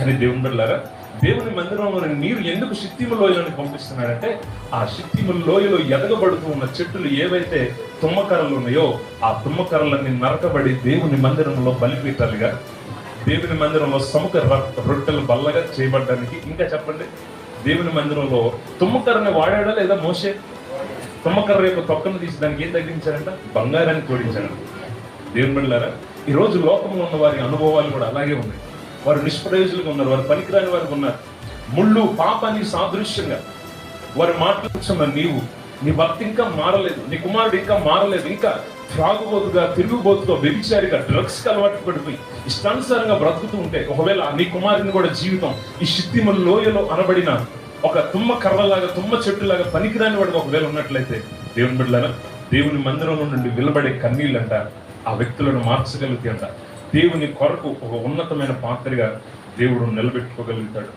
కానీ దేవుని బిడ్డలారా దేవుని మందిరంలో నీరు ఎందుకు శక్తిమ లోయలను పంపిస్తున్నాడంటే ఆ శక్తిమ లోయలో ఎదగబడుతూ ఉన్న చెట్టులు ఏవైతే తుమ్మకరలు ఉన్నాయో ఆ తుమ్మకరలన్నీ నరకబడి దేవుని మందిరంలో బలిపీటాలుగా దేవుని మందిరంలో సముఖ రొట్టెలు బల్లగా చేయబడడానికి ఇంకా చెప్పండి దేవుని మందిరంలో తుమ్మకర్రని వాడాడా లేదా మోసే? తుమ్మకర్ర యొక్క తొక్కను తీసి దానికి ఏం తగ్గించారంట? బంగారాన్ని జోడించారంట దేవుని బిడ్డలారా ఈ రోజు లోకంలో ఉన్న వారి అనుభవాలు కూడా అలాగే ఉన్నాయి. వారు నిష్ప్రయోజులుగా ఉన్నారు వారు పనికిరాని వారికి ఉన్నారు. ముళ్ళు పాపానికి సాదృశ్యంగా. వారు మాట్లాడుతున్న నీవు నీ భక్తి ఇంకా మారలేదు నీ కుమారుడు ఇంకా మారలేదు ఇంకా త్రాగుబోతుగా తిరుగుబోతుగా వ్యభిచారిగా డ్రగ్స్కి అలవాటు పడిపోయి ఇష్టానుసారంగా బ్రతుకుతూ ఉంటే ఒకవేళ నీ కుమారుని కూడా జీవితం ఈ శక్తిమ లోయలో అనబడిన ఒక తుమ్మ కర్రలాగా తుమ్మ చెట్టులాగా పనికిరాని వాడికి ఒకవేళ ఉన్నట్లయితే దేవుని బిడ్డలను దేవుని మందిరంలో నుండి వెలువడే కన్నీళ్ళంట ఆ వ్యక్తులను మార్చగలుగుతాయంట దేవుని కొరకు ఒక ఉన్నతమైన పాత్రగా దేవుడు నిలబెట్టుకోగలుగుతాడు.